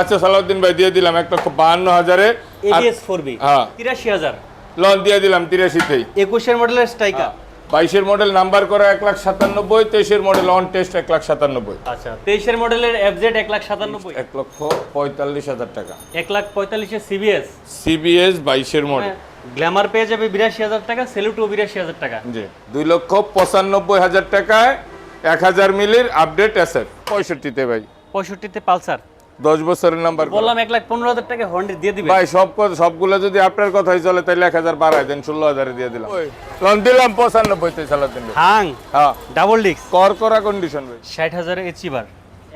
আচ্ছা সালাউদ্দিন ভাই দিয়ে দিলাম এক লক্ষ বাহান্ন হাজারে। আর এবিএস ফোর বি হ্যাঁ। তিরাশি হাজার। লোন দিয়ে দিলাম তিরাশিতেই। একুশের মডেলের স্ট্রাইকার বাইশের মডেল নাম্বার করা এক লাখ সাতানব্বই তেইশের মডেল অন টেস্ট এক লাখ সাতানব্বই। আচ্ছা তেইশের মডেলের এফজেড এক লাখ সাতানব্বই। এক লক্ষ পঁয়তাল্লিশ হাজার টাকা। এক লাখ পঁয়তাল্লিশের সিবিএস সিবিএস বাইশের মডেল। গ্ল্যামার পেয়ে যাবে বিরাশি হাজার টাকা সেলুটও বিরাশি হাজার টাকা। জি দুই লক্ষ পঁচানব্বই হাজার টাকায় এক হাজার মিলির আপডেট অ্যাসেট পঁয়ষট্টিতে ভাই। পঁয়ষট্টিতে পালসার। দশ বছরের নাম্বার বললাম এক লাখ পনেরো হাজার টাকা হন্ডি দিয়ে দিবে। ভাই সব সবগুলো যদি আপনার কথাই চলে তাহলে এক হাজার বাড়াই দেন ষোলো হাজারে দিয়ে দিলাম। লোন দিলাম পঁচানব্বইতে সালাদিন হাং হ্যাঁ। ডাবল ডিক্স কর করা কন্ডিশন ভাই। ষাট হাজারের এচিবার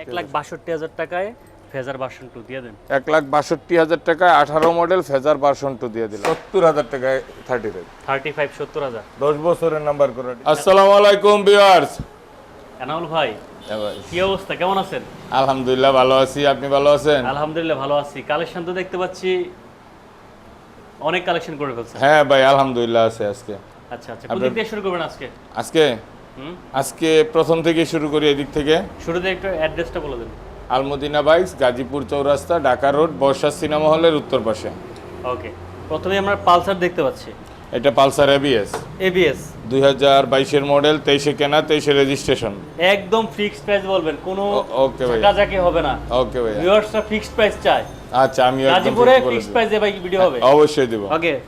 এক লাখ বাষট্টি হাজার টাকায় ফেজার বাসন টু দিয়ে দেন। এক লাখ বাষট্টি হাজার টাকায় আঠারো মডেল ফেজার ভার্সন টু দিয়ে দিলাম। সত্তর হাজার টাকায় থার্টি ফাইভ থার্টি ফাইভ সত্তর হাজার। দশ বছরের নাম্বার করে আসসালামু আলাইকুম বিয়ার্স এনাউল ভাই কি অবস্থা? কেমন আছেন? আলহামদুলিল্লাহ ভালো আছি। আপনি ভালো আছেন? আলহামদুলিল্লাহ ভালো আছি। কালেকশন তো দেখতে পাচ্ছি অনেক কালেকশন করে ফেলছেন। হ্যাঁ ভাই আলহামদুলিল্লাহ আছে আজকে। আচ্ছা আচ্ছা কোন দিক দিয়ে শুরু করবেন আজকে? আজকে? আজকে প্রথম থেকে শুরু করি এদিক থেকে। শুরুতে একটু অ্যাড্রেসটা বলে দেন। Almadina bikes Gazipur Chowrasta Dhaka road Borsha cinema হলের উত্তর পাশে। ওকে প্রথমে আমরা পালসার দেখতে পাচ্ছি। এটা পালসার এবিএস এবিএস দুই হাজার বাইশের মডেল তেইশে কেনা তেইশে রেজিস্ট্রেশন একদম ফিক্সড প্রাইস বলবেন কোনো ওকে ভাই। হবে না। ওকে ভাই। ভিউয়ার্সরা ফিক্সড প্রাইস চায়। আচ্ছা আমি একদম গাজীপুরে ফিক্সড। প্রাইসে ভাই ভিডিও হবে। অবশ্যই দিব। ওকে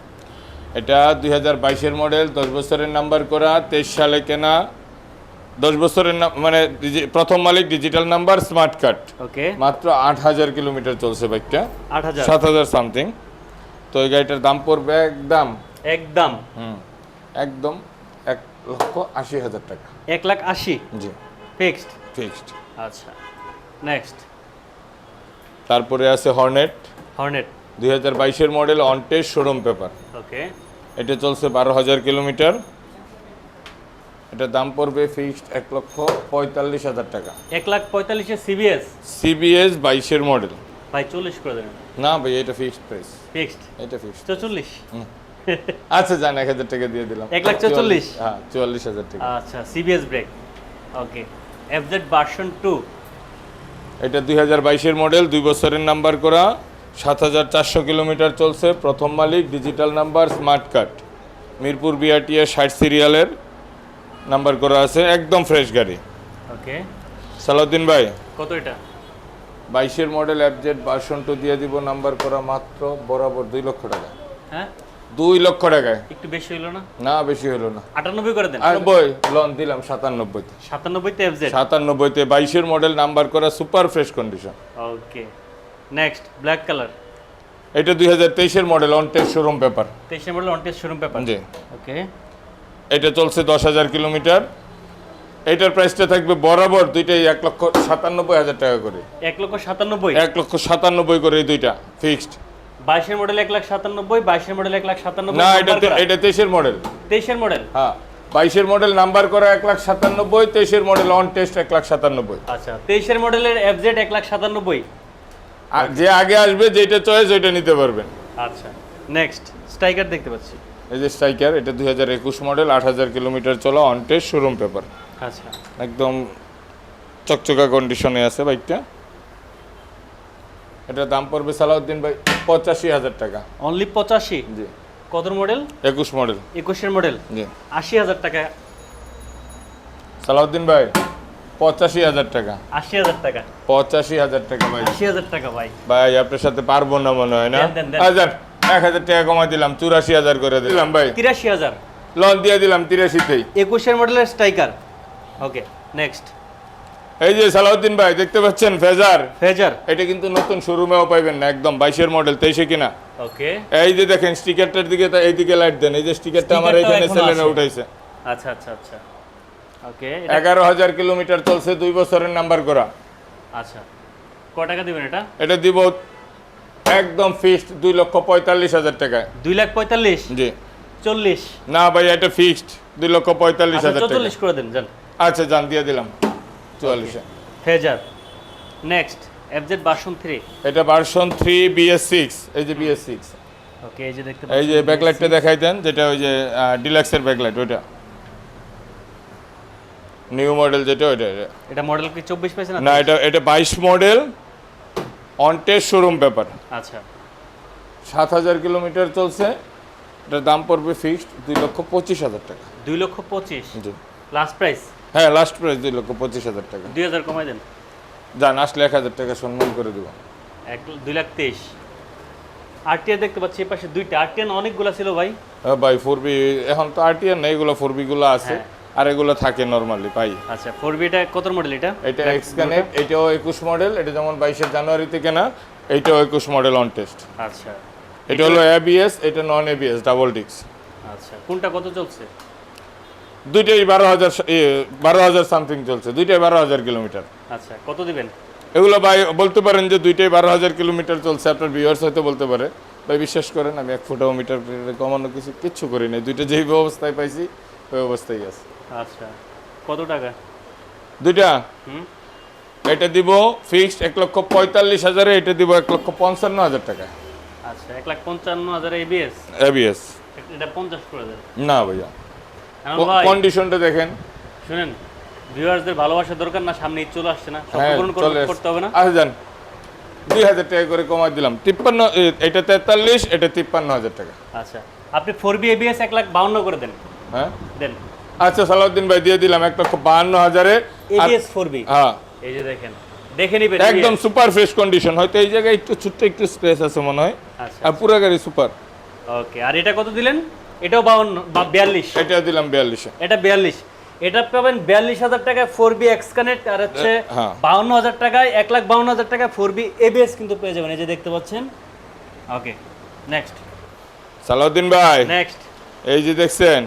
এটা দুই হাজার বাইশের মডেল দশ বছরের নাম্বার করা তেইশ সালে কেনা। দশ বছরের নাম- মানে প্রথম মালিক digital number smart card okay মাত্র আট হাজার কিলোমিটার চলছে বাইকটা আট হাজার। সাত হাজার সামথিং তো এই গাড়িটার দাম পড়বে একদম একদম। হুম। একদম এক লক্ষ আশি হাজার টাকা। এক লাখ আশি? জি। ফিক্সড? ফিক্সড। আচ্ছা নেক্সট। তারপরে আছে হর্নেট। হর্নেট। দুই হাজার বাইশের model on test showroom paper. Okay. এটা চলছে বারো হাজার কিলোমিটার। এটা দাম পড়বে ফিক্সড এক লক্ষ পঁয়তাল্লিশ হাজার টাকা। এক লাখ পঁয়তাল্লিশে সিবিএস সিবিএস বাইশের মডেল। ভাই চল্লিশ করে দেবেন না ভাই এটা ফিক্সড প্রাইস। ফিক্সড? এটা ফিক্সড। চল্লিশ আচ্ছা জান এক হাজার টাকা দিয়ে দিলাম। এক লাখ চৌচল্লিশ? হ্যাঁ চুয়াল্লিশ হাজার টাকা। আচ্ছা CBS brake okay FZ version two এটা দুই হাজার বাইশের মডেল দুই বছরের নাম্বার করা। সাত হাজার চারশো কিলোমিটার চলছে প্রথম মালিক digital number smart card Mirpur BRTA ষাট সিরিয়ালের নাম্বার করা আছে একদম ফ্রেশ গাড়ি। ওকে সালাউদ্দিন ভাই। কত এটা? বাইশের মডেল অ্যাপজেট ভার্সন টু দিয়ে দিব নাম্বার করা মাত্র বরাবর দুই লক্ষ টাকা। হ্যাঁ? দুই লক্ষ টাকায়। একটু বেশি হইল না? না বেশি হলো না। আটানব্বই করে দেন। নব্বই লোন দিলাম সাতানব্বইতে। সাতানব্বইতে এফজেড সাতানব্বইতে বাইশের মডেল নাম্বার করা super fresh condition okay next black colour এটা দুই হাজার তেইশের model on test showroom paper তেইশে model on test showroom paper G. Okay এটা চলছে দশ হাজার কিলোমিটার। এটার প্রাইসটা থাকবে বরাবর দুইটাই এক লক্ষ সাতানব্বই হাজার টাকা করে। এক লক্ষ সাতানব্বই? এক লক্ষ সাতানব্বই করে এই দুইটা ফিক্সড বাইশের মডেল এক লাখ সাতানব্বই বাইশের মডেল এক লাখ সাতানব্বই না এটা এটা তেইশের মডেল তেইশের মডেল হ্যাঁ। বাইশের মডেল নাম্বার করা এক লাখ সাতানব্বই তেইশের মডেল অন টেস্ট এক লাখ সাতানব্বই। আচ্ছা তেইশের মডেলের এফজেড এক লাখ সাতানব্বই। আর যে আগে আসবে যেটা চয়েস ওইটা নিতে পারবেন। আচ্ছা নেক্সট স্ট্রাইকার দেখতে পাচ্ছি। এই যে স্ট্রাইকার এটা দুই হাজার একুশ মডেল আট হাজার কিলোমিটার চলা অন টেস্ট শোরুম পেপার আচ্ছা। একদম চকচকা কন্ডিশনে আছে বাইকটা। এটা দাম পড়বে সালাউদ্দিন ভাই। পঁচাশি হাজার টাকা। অনলি পঁচাশি? জি। কত মডেল একুশ মডেল একুশের মডেল জি। আশি হাজার টাকা। সালাউদ্দিন ভাই পঁচাশি হাজার টাকা। আশি হাজার টাকা। পঁচাশি হাজার টাকা ভাই। আশি হাজার টাকা ভাই। ভাই আপনার সাথে পারব না মনে হয় না। হাজার এক হাজার টাকা কমাই দিলাম চুরাশি হাজার করে দিলাম ভাই। তিরাশি হাজার। লোন দিয়ে দিলাম তিরাশিতেই। একুশের মডেলের স্ট্রাইকার ওকে নেক্সট এই যে সালাউদ্দিন ভাই দেখতে পাচ্ছেন ফেজার? ফেজার। এটা কিন্তু নতুন শোরুমেও পাইবেন না একদম বাইশের মডেল তেইশে কিনা। ওকে। এই যে দেখেন স্টিকারটার দিকে তা- এইদিকে লাইট দেন এই যে স্টিকারটা আমার এখানে সেলেনে উঠাইছে। আচ্ছা আচ্ছা আচ্ছা। ওকে এগারো হাজার কিলোমিটার চলছে দুই বছরের নাম্বার করা। আচ্ছা। ক টাকা দিবেন এটা? এটা দিব একদম ফিক্সড দুই লক্ষ পঁয়তাল্লিশ হাজার টাকায়। দুই লাখ পঁয়তাল্লিশ? জি। চল্লিশ? না ভাই এটা ফিক্সড দুই লক্ষ পঁয়তাল্লিশ আচ্ছা হাজার টাকা চল্লিশ করে দেন আচ্ছা জান দিয়ে দিলাম। চুয়াল্লিশে। Fazer next FZ version three এটা ভার্সন থ্রি বিএস সিক্স এই যে বিএস সিক্স ওকে এই যে দেখতে এই যে ব্যাকলাইটটা দেখাই দেন যেটা ওই যে ডিলাক্সের ব্যাকলাইট ওইটা। নিউ মডেল যেটা ওইটা। এটা মডেল কি চব্বিশ পেয়েছে না না এটা এটা বাইশ model on test showroom paper আচ্ছা। সাত হাজার কিলোমিটার চলছে এটার দাম পড়বে ফিক্সড দুই লক্ষ পঁচিশ হাজার টাকা। দুই লক্ষ পঁচিশ। জি। লাস্ট প্রাইস হ্যাঁ লাস্ট প্রাইস দুই লক্ষ পঁচিশ হাজার টাকা। দুই হাজার কমাই দেন। যান আসলে এক হাজার টাকা সম্মান করে দেবো। এক দুই লাখ তেইশ। আরটিআর দেখতে পাচ্ছি এই পাশে দুইটা। আরটিআর অনেকগুলো ছিল ভাই। হ্যাঁ ভাই ফোর বি এখন তো আরটিআর নেই এগুলো ফোর বিগুলো আছে। আর এগুলো থাকে নরমালি পাই আচ্ছা ফোর বিটা কত মডেল এটা? এটা এক্স কানেক্ট এটাও একুশ মডেল এটা যেমন বাইশে জানুয়ারিতে কেনা এইটাও একুশ মডেল অন টেস্ট আচ্ছা। এটা হলো এবিএস এটা নন এবিএস ডাবল ডিক্স আচ্ছা কোনটা কত চলছে? দুইটাই বারো হাজার বারো হাজার সামথিং চলছে। দুইটাই বারো হাজার কিলোমিটার। আচ্ছা কত দিবেন? এগুলো ভাই বলতে পারেন যে দুইটাই বারো হাজার কিলোমিটার চলছে। আপনার ভিউয়ার্স হয়তো বলতে পারে। ভাই বিশ্বাস করেন আমি এক ফুটাও মিটার কমানো কিছু কিচ্ছু করি নাই। দুইটা যেই অবস্থায় পাইছি ওই অবস্থায় আছে। আচ্ছা কত টাকা? দুইটা? হুম? এটা দিব ফিক্সড এক লক্ষ পঁয়তাল্লিশ হাজারে এটা দিব এক লক্ষ পঞ্চান্ন হাজার টাকা। আচ্ছা এক লাখ পঞ্চান্ন হাজার এবিএস এবিএস এটা পঞ্চাশ করে দেন। না ভাইয়া। কন্ডিশনটা দেখেন। শুনেন ভিউয়ার্সদের ভালোবাসার দরকার না সামনে ঈদ চলে আসছে না। হ্যাঁ করতে হবে না। আসে যান। দুই হাজার টাকা করে কমাই দিলাম। তিপ্পান্ন এটা তেতাল্লিশ এটা তিপ্পান্ন হাজার টাকা। আচ্ছা। আপনি ফোর বি এবিএস এক লাখ বাউন্ন করে দেন। হ্যাঁ? দেন। আচ্ছা সালাউদ্দিন ভাই দিয়ে দিলাম এক লক্ষ বাহান্ন হাজারে। এবিএস ফোর বি হ্যাঁ। এই যে দেখেন দেখে নিবেন একদম সুপার ফ্রেশ কন্ডিশন হয়তো এই জায়গায় একটু ছোট্ট একটু স্পেস আছে মনে হয়। আচ্ছা আর পুরো গাড়ি সুপার ওকে আর এটা কত দিলেন? এটাও বাউন্ন বা বিয়াল্লিশ। এটা দিলাম বিয়াল্লিশে। এটা বিয়াল্লিশ। এটা পাবেন বিয়াল্লিশ হাজার টাকায় ফোর বি এক্স কানেক্ট আর হচ্ছে হ্যাঁ। বাউন্ন হাজার টাকায় এক লাখ বাউন্ন হাজার টাকায় ফোর বি এবিএস কিন্তু পেয়ে যাবেন। এই যে দেখতে পাচ্ছেন। ওকে নেক্সট সালাউদ্দিন ভাই। নেক্সট এই যে দেখছেন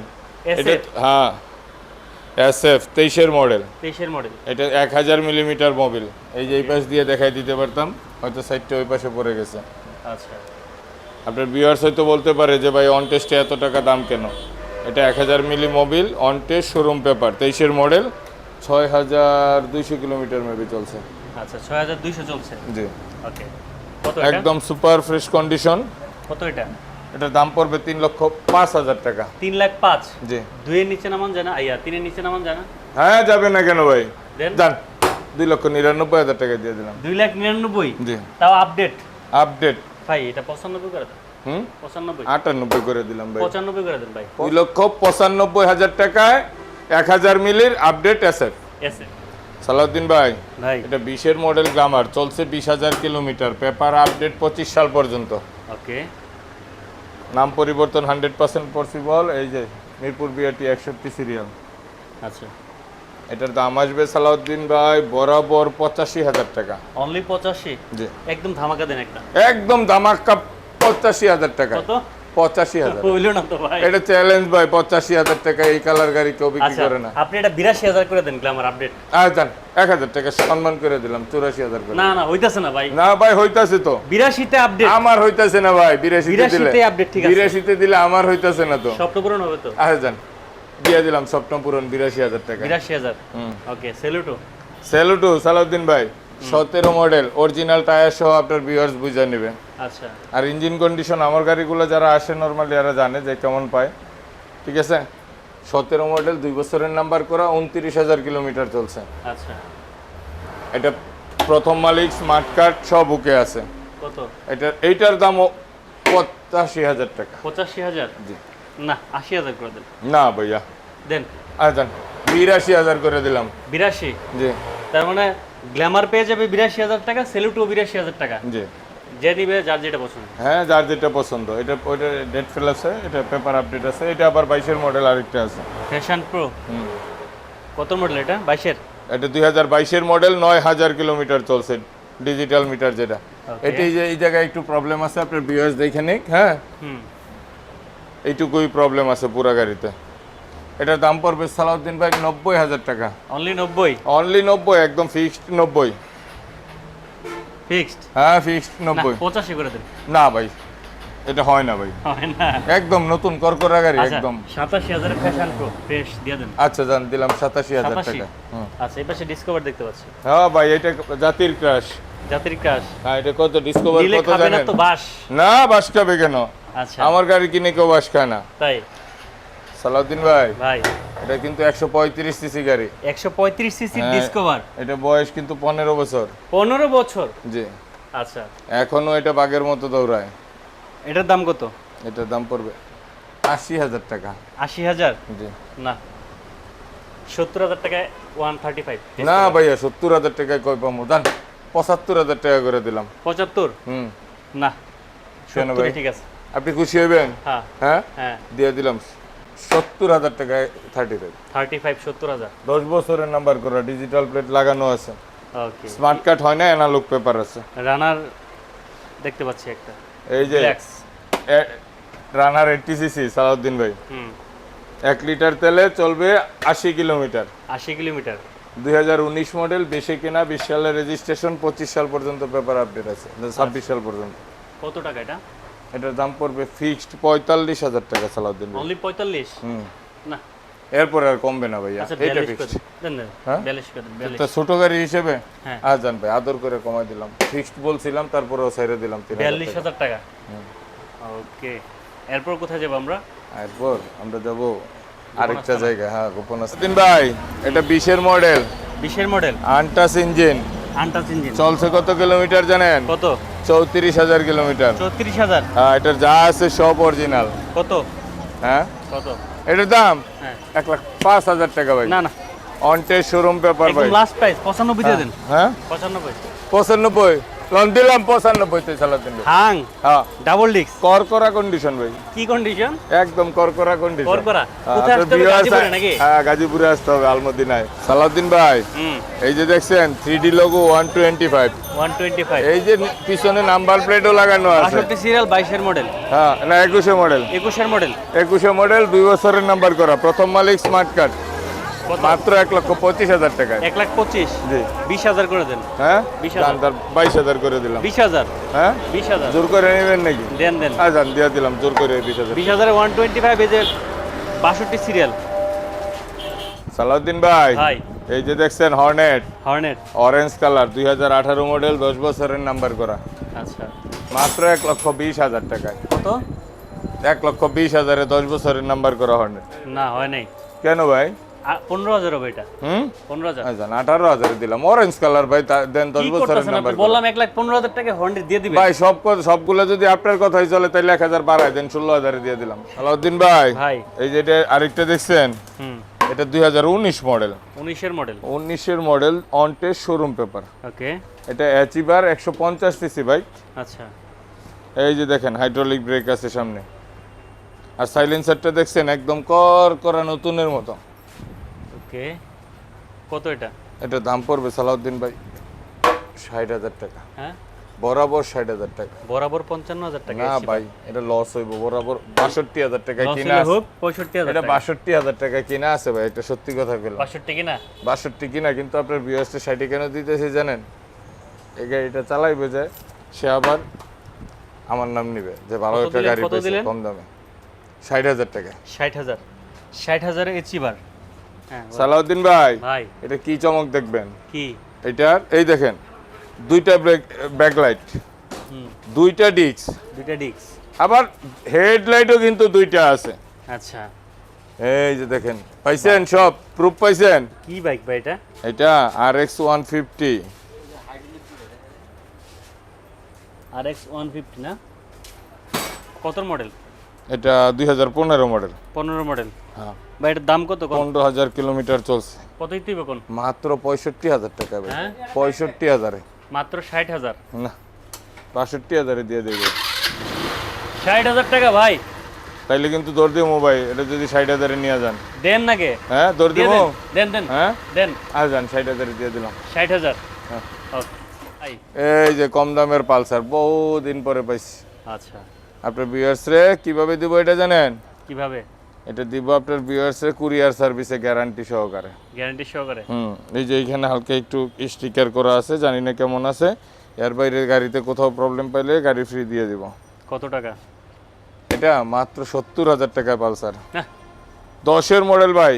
এটা এসএফ হ্যাঁ এস এফ তেইশের মডেল। তেইশের মডেল। এটা এক হাজার মিলিমিটার মোবিল। এই যে এই পাশ দিয়ে দেখাই দিতে পারতাম হয়তো সাইডটা ওই পাশে পড়ে গেছে। আচ্ছা। আপনার ভিউয়ার্স হয়তো বলতে পারে যে ভাই অন টেস্টে এত টাকা দাম কেন? এটা এক হাজার milli Mobil on test showroom paper তেইশের মডেল ছয় হাজার দুইশো কিলোমিটার মেবি চলছে। আচ্ছা ছয় হাজার দুইশো চলছে? জি। ওকে কত একদম সুপার ফ্রেশ কন্ডিশন কত এটা? এটার দাম পড়বে তিন লক্ষ পাঁচ হাজার টাকা। তিন লাখ পাঁচ? জি। দুইয়ের নিচে নামান যায় না? আইয়া তিনের নিচে নামান যায় না? হ্যাঁ যাবে না কেন ভাই? দেন যান দুই লক্ষ নিরানব্বই হাজার টাকা দিয়ে দিলাম। দুই লাখ নিরানব্বই? জি। তাও আপডেট আপডেট ভাই এটা পঁচানব্বই করে দেন। হুম? পঁচানব্বই। আটানব্বই করে দিলাম ভাই। পঁচানব্বই করে দেন ভাই। দুই লক্ষ পঁচানব্বই হাজার টাকায় এক হাজার মিলির আপডেট এসএফ এসে সালাউদ্দিন ভাই ভাই। এটা মডেল চলছে বিশ হাজার কিলোমিটার পেপার আপডেট পঁচিশ সাল পর্যন্ত। ওকে নাম পরিবর্তন হান্ড্রেড পার্সেন্ট পসিবল এই যে মিরপুর বিআরটি একষট্টি সিরিয়াল আচ্ছা। এটার দাম আসবে সালাউদ্দিন ভাই বরাবর পঁচাশি হাজার টাকা। অনলি পঁচাশি? জি। একদম ধামাকা দেন একটা। একদম ধামাক্কা পঁচাশি হাজার টাকা। কত? পঁচাশি হাজার। না তো ভাই। এটা চ্যালেঞ্জ ভাই পঁচাশি হাজার টাকা এই কালার গাড়ি কেউ বিক্রি আচ্ছা করে না। আপনি এটা বিরাশি হাজার করে দেন আপডেট এক হাজার টাকা সম্মান করে দিলাম চুরাশি হাজার করে। না না হইতাছে না ভাই। না ভাই হইতাছে তো। বিরাশিতে আপডেট আমার হইতাছে না ভাই বিরাশিতে দিলে। 82 তে update ঠিক আছে। বিরাশিতে দিলে আমার হইতাছে না তো। স্বপ্ন পূরণ হবে তো। দিয়ে দিলাম স্বপ্ন পূরণ বিরাশি হাজার টাকা। বিরাশি হাজার? ওকে সেলুটো? সেলুটু সালাউদ্দিন ভাই। সতেরো মডেল অরিজিনাল টায়ার সহ আপনার ভিউয়ার্স বুঝে নেবেন আচ্ছা। আর ইঞ্জিন কন্ডিশন আমার গাড়িগুলো যারা আসে নর্মালি এরা জানে যে কেমন পায়। ঠিক আছে? সতেরো মডেল দুই বছরের নাম্বার করা উনত্রিশ হাজার কিলোমিটার চলছে। আচ্ছা। এটা প্রথম মালিক স্মার্ট কার্ড সব বুকে আছে। কত? এটা এইটার দাম পঁচাশি হাজার টাকা। পঁচাশি হাজার? জি। না আশি হাজার করে দেন না ভাইয়া। দেন। আর যান বিরাশি হাজার করে দিলাম। বিরাশি? জি। তার মানে গ্ল্যামার পেয়ে যাবে বিরাশি হাজার টাকা সেলুটো বিরাশি হাজার টাকা। জি। যে নিবে যার যেটা পছন্দ। হ্যাঁ যার যেটা পছন্দ। এটা ওইটা ডেট ফেল আছে এটা পেপার আপডেট আছে এটা আবার বাইশের মডেল আরেকটা আছে। Fashion pro. কত মডেল এটা? বাইশের? এটা দুই হাজার বাইশের মডেল নয় হাজার কিলোমিটার চলছে ডিজিটাল মিটার যেটা. এটাই যে এই জায়গায় একটু প্রবলেম আছে আপনার বিয়ার্স দেখে নিক হ্যাঁ? হুম। এইটুকুই প্রবলেম আছে পুরা গাড়িতে। এটার দাম পড়বে সালাউদ্দিন ভাই নব্বই হাজার টাকা। অনলি নব্বই? অনলি নব্বই একদম ফিক্সড নব্বই। ফিক্সড হ্যাঁ ফিক্সড না নব্বই। পঁচাশি করে দেন। না ভাই এটা হয় না ভাই। হয় না। একদম নতুন করকরা গাড়ি আচ্ছা একদম। সাতাশি হাজার ফ্যাশন প্রো ফ্রেশ দিয়ে দেন। আচ্ছা জান দিলাম সাতাশি হাজার সাতাশি? টাকা আচ্ছা এই পাশে ডিসকভার দেখতে পাচ্ছি। হ্যাঁ ভাই এটা জাতির ক্রাশ জাতির ক্রাশ হ্যাঁ এটা কত ডিসকভার কত জানেন? বাস। না বাস খাবে কেন? আচ্ছা। আমার গাড়ি কিনে কেউ বাস খায় না। তাই? সালাউদ্দিন ভাই ভাই। এটা কিন্তু একশো পঁয়ত্রিশ সিসি গাড়ি। একশো পঁয়ত্রিশ সিসি হ্যাঁ। ডিসকভার এটা বয়স কিন্তু পনেরো বছর। পনেরো বছর? জি। আচ্ছা। এখনও এটা বাঘের মতো দৌড়ায়। এটার দাম কত? এটার দাম পড়বে আশি হাজার টাকা। আশি হাজার? জি। না। সত্তর হাজার টাকায় ওয়ান থার্টি ফাইভ। না ভাইয়া সত্তর হাজার টাকায় কয় পাবো? দান পঁচাত্তর হাজার টাকা করে দিলাম। পঁচাত্তর? হুম। না। কেন ভাই? ঠিক আছে। আপনি খুশি হইবেন? হ্যাঁ। হ্যাঁ? হ্যাঁ। দিয়ে দিলাম সত্তর হাজার টাকায় থার্টি ফাইভ থার্টি ফাইভ সত্তর হাজার। দশ বছরের নাম্বার করা ডিজিটাল প্লেট লাগানো আছে। স্মার্ট কার্ড হয় না অ্যানালগ পেপার আছে। রানার দেখতে পাচ্ছি একটা। এই যে রানার এইটিসিসি সালাউদ্দিন ভাই। হুম। এক লিটার তেলে চলবে আশি কিলোমিটার। আশি কিলোমিটার। দুই হাজার উনিশ মডেল বেশি কেনা বিশ সালের রেজিস্ট্রেশন পঁচিশ সাল পর্যন্ত পেপার আপডেট আছে ছাব্বিশ সাল পর্যন্ত। কত টাকা এটা? এটার দাম পড়বে ফিক্সড পঁয়তাল্লিশ হাজার টাকা সালাউদ্দিন অনলি পঁয়তাল্লিশ? হুম। না। এরপরে আর কমবে না ভাইয়া আচ্ছা করে। ফিক্সড হ্যাঁ? ছোট গাড়ি হিসেবে? হ্যাঁ। জান ভাই আদর করে কমাই দিলাম। ফিক্সড বলছিলাম তারপরেও ছেড়ে দিলাম বিয়াল্লিশ টাকা। হাজার টাকা? ওকে। এরপর কোথায় যাব আমরা? এরপর আমরা যাব আরেকটা জায়গা হ্যাঁ গোপন দিন ভাই এটা বিশের মডেল বিশের মডেল আনটাস ইঞ্জিন। চলছে কত কিলোমিটার জানেন? কত? চৌত্রিশ হাজার কিলোমিটার। চৌত্রিশ হাজার? হ্যাঁ এটার যা আছে সব অরিজিনাল কত? হ্যাঁ? কত? এটার দাম? হ্যাঁ। এক লাখ পাঁচ হাজার টাকা ভাই। না না। অনটের শোরুম পেপার ভাই। লাস্ট প্রাইস পঁচানব্বই দিয়ে দেন। হ্যাঁ? পঁচানব্বই। পঁচানব্বই? লন দিলাম হাং? হ্যাঁ। ডাবল ডিক্স করকরা কন্ডিশন ভাই। কি কন্ডিশন একদম করকরা কন্ডিশন করকরা? কোথায় আসতে হবে? গাজীপুরে নাকি? হ্যাঁ গাজীপুরে আসতে হবে আলমদিনায়। সালাউদ্দিন ভাই। এই যে দেখছেন three D logo one twenty five one twenty five এই যে পিছনে নাম্বার প্লেটও লাগানো আছে। বাষট্টি সিরিয়াল বাইশের মডেল হ্যাঁ না একুশে মডেল একুশের মডেল একুশে মডেল দুই বছরের নাম্বার করা। প্রথম মালিক স্মার্ট কার্ড মাত্র এক লক্ষ পঁচিশ হাজার টাকা এক লাখ পঁচিশ? জি। বিশ হাজার করে দেন। হ্যাঁ? বিশ হাজার। বাইশ হাজার করে দিলাম। বিশ হাজার? হ্যাঁ? বিশ হাজার। জোর করে নেবেন নাকি? দেন দেন। হ্যাঁ জান দিয়ে দিলাম জোর করে বিশ হাজার। বিশ হাজারে ওয়ান টোয়েন্টি ফাইভ এই যে বাষট্টি সিরিয়াল। সালাউদ্দিন ভাই ভাই। এই যে দেখছেন হর্নেট। হর্নেট। অরেঞ্জ কালার দুই হাজার আঠারো মডেল দশ বছরের নাম্বার করা। আচ্ছা। মাত্র এক লক্ষ বিশ হাজার টাকায়। কত? এক লক্ষ বিশ হাজারে দশ বছরের নাম্বার করা হর্নেট। না হয় নাই। কেন ভাই? পনেরো হাজার হবে এটা। হুম? পনেরো হাজার। আঠারো হাজারে দিলাম অরেঞ্জ কালার ভাই দেন দশ কি বছরের নাম্বার বললাম এক লাখ পনেরো হাজার টাকা হর্নেট দিয়ে দিবেন। ভাই সব সবগুলো যদি আপনার কথাই চলে তাহলে এক হাজার দেন ষোলো হাজারে দিয়ে দিলাম। আলাউদ্দিন ভাই ভাই। এই যে এটা আরেকটা দেখছেন? হুম। এটা দুই হাজার উনিশ মডেল উনিশের মডেল উনিশের model on test showroom paper okay. এটা অ্যাচিভার একশো পঞ্চাশ সিসি বাইক আচ্ছা। এই যে দেখেন হাইড্রোলিক ব্রেক আছে সামনে। আর সাইলেন্সারটা দেখছেন একদম কর করা নতুনের মতো। ওকে। কত এটা? এটা দাম পড়বে সালাউদ্দিন ভাই ষাট হাজার টাকা। হ্যাঁ? বরাবর ষাট হাজার টাকা। বরাবর পঞ্চান্ন হাজার টাকা না ভাই এটা লস হইব। বরাবর বাষট্টি হাজার টাকা কিনা হোক পঁয়ষট্টি হাজার এটা বাষট্টি হাজার টাকা কিনা আছে ভাই এটা সত্যি কথা বাষট্টি কিনা? বাষট্টি কিনা কিন্তু আপনার বিএসটি ষাটে কেন দিতেছে জানেন? এই গাড়িটা চালাইবে যে সে আবার আমার নাম নিবে যে ভালো একটা গাড়ি কম দামে। ষাট হাজার টাকা। ষাট হাজার। ষাট হাজারে এচিবার সালাউদ্দিন ভাই ভাই। এটা কি চমক দেখবেন? কি? এটার এই দেখেন দুইটা ব্রেক ব্যাকলাইট। দুইটা ডিস্ক। দুইটা ডিক্স আবার হেডলাইটও কিন্তু দুইটা আছে। আচ্ছা। এই যে দেখেন পাইছেন সব? প্রুফ পাইছেন? কি বাইক ভাই এটা? এটা R X one fifty R X one fifty না? কত মডেল? এটা দুই হাজার পনেরো মডেল। পনেরো মডেল। হ্যাঁ। ভাই এটার দাম কত কত পনেরো হাজার কিলোমিটার চলছে। কতই তুই কোন? মাত্র পঁয়ষট্টি হাজার টাকা ভাই। হ্যাঁ? পঁয়ষট্টি হাজারে। মাত্র ষাট হাজার? না বাষট্টি হাজারে দিয়ে দেবে। ষাট হাজার টাকা ভাই? তাইলে কিন্তু দৌড় দিয়ে মোবাইল এটা যদি ষাট হাজারে নিয়ে যান। দেন নাকি? হ্যাঁ দৌড় দিয়ে দেন দেন দেন হ্যাঁ? দেন। আর যান ষাট হাজারে দিয়ে দিলাম। ষাট হাজার? হ্যাঁ। ওকে ভাই। এই যে কম দামের পালসার বহুদিন পরে পাইছি। আচ্ছা। আপনার বিয়ার্স রে কীভাবে দিব এটা জানেন? কীভাবে? এটা দিব আপনার বিয়ার্স রে কুরিয়ার সার্ভিসে গ্যারান্টি সহকারে। গ্যারান্টি সহকারে? হুম এই যে এইখানে হালকা একটু স্টিকার করা আছে জানি না কেমন আছে। এর বাইরে গাড়িতে কোথাও প্রবলেম পাইলে গাড়ি ফ্রি দিয়ে দিব। কত টাকা? এটা মাত্র সত্তর হাজার টাকায় পালসার। দশের মডেল ভাই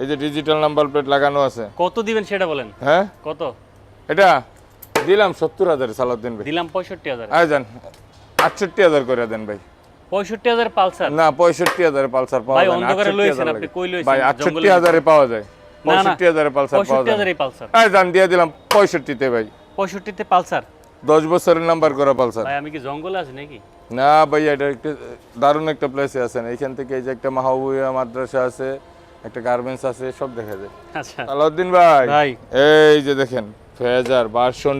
এই যে ডিজিটাল নাম্বার প্লেট লাগানো আছে। কত দিবেন সেটা বলেন? হ্যাঁ? কত? এটা দিলাম সত্তর হাজার সালাউদ্দিন ভাই। দিলাম পঁয়ষট্টি হাজার। আয় যান আটষট্টি হাজার করে দেন ভাই। পালসার? না পঁয়ষট্টি হাজারে পালসার পাওয়া যায় না অন্ধকারে লইছেন, আপনি কই লইছেন? ভাই জঙ্গলে আটষট্টি পাওয়া যায়। না। পঁয়ষট্টি পালসার পাওয়া যায়। হাজার এই পালসার। আয় যান দিয়ে দিলাম পঁয়ষট্টিতে ভাই। পঁয়ষট্টিতে পালসার? দশ বছরের নাম্বার করা পালসার। ভাই আমি কি জঙ্গলে আছি নাকি? না ভাই এটা একটা দারুণ একটা প্লেসে আছেন। এইখান থেকে এই যে একটা মাহবুবিয়া মাদ্রাসা আছে একটা গার্মেন্টস আছে সব দেখা যায়। আচ্ছা। আলাউদ্দিন ভাই ভাই। এই যে দেখেন ফেজার ভার্সন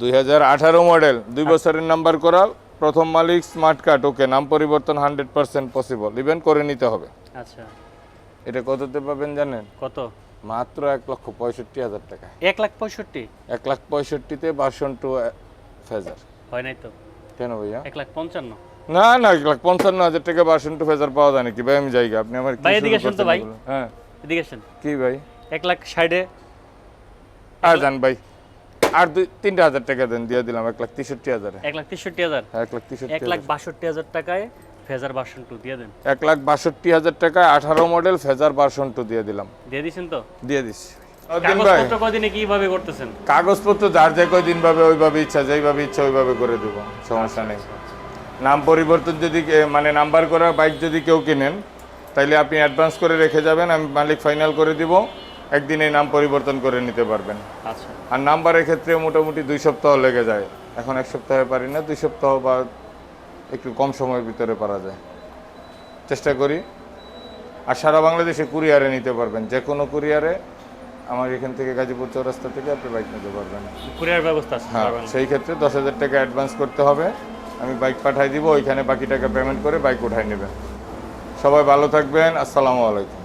দুই হাজার আঠারো মডেল দুই বছরের নাম্বার করা প্রথম মালিক স্মার্ট কার্ড ওকে নাম পরিবর্তন হান্ড্রেড পার্সেন্ট পসিবল ইভেন করে নিতে হবে। আচ্ছা। এটা কততে পাবেন জানেন? কত? মাত্র এক লক্ষ পঁয়ষট্টি হাজার টাকা। এক লাখ পঁয়ষট্টি? এক লাখ পঁয়ষট্টিতে ভার্সন টু ফেজার হয় নাই তো? কেন ভাইয়া? এক লাখ পঞ্চান্ন। না না এক লাখ পঞ্চান্ন হাজার টাকা ভার্সন টু ফেজার পাওয়া যায় নাকি? ভাই আমি জায়গা আপনি আমার কি ভাই, এদিকে ভাই। হ্যাঁ। এদিকে আসেন। কি ভাই? এক লাখ ষাটে। আর যান ভাই। আর দুই তিনটা হাজার টাকা দেন দিয়ে দিলাম এক লাখ তেষট্টি হাজারে। এক লাখ তেষট্টি হাজার? এক লাখ তেষট্টি এক লাখ বাষট্টি হাজার টাকায় ফেজার ভার্সন টু দিয়ে দেন। এক লাখ বাষট্টি হাজার টাকায় আঠারো মডেল ফেজার ভার্সন টু দিয়ে দিলাম। দিয়ে দিছেন তো? দিয়ে দিস কাগজপত্র কদিনে কীভাবে করতেছেন? কাগজপত্র যার যে কয়দিন ভাবে ওইভাবে ইচ্ছা যেইভাবে ইচ্ছা ওইভাবে করে দেবো সমস্যা নেই। নাম পরিবর্তন যদি মানে নাম্বার করা বাইক যদি কেউ কিনেন তাইলে আপনি অ্যাডভান্স করে রেখে যাবেন আমি মালিক ফাইনাল করে দিব। একদিনে নাম পরিবর্তন করে নিতে পারবেন। আচ্ছা। আর নাম্বারের ক্ষেত্রে মোটামুটি দুই সপ্তাহ লেগে যায়। এখন এক সপ্তাহে পারি না দুই সপ্তাহ বা একটু কম সময়ের ভিতরে পারা যায়। চেষ্টা করি। আর সারা বাংলাদেশে কুরিয়ারে নিতে পারবেন। যে কোনো কুরিয়ারে আমার এখান থেকে গাজীপুর চৌরাস্তা থেকে আপনি বাইক নিতে পারবেন। কুরিয়ার ব্যবস্থা আছে হ্যাঁ সেই ক্ষেত্রে দশ হাজার টাকা অ্যাডভান্স করতে হবে। আমি বাইক পাঠাই দিব ওইখানে বাকি টাকা পেমেন্ট করে বাইক উঠাই নেবেন। সবাই ভালো থাকবেন। আসসালামু আলাইকুম।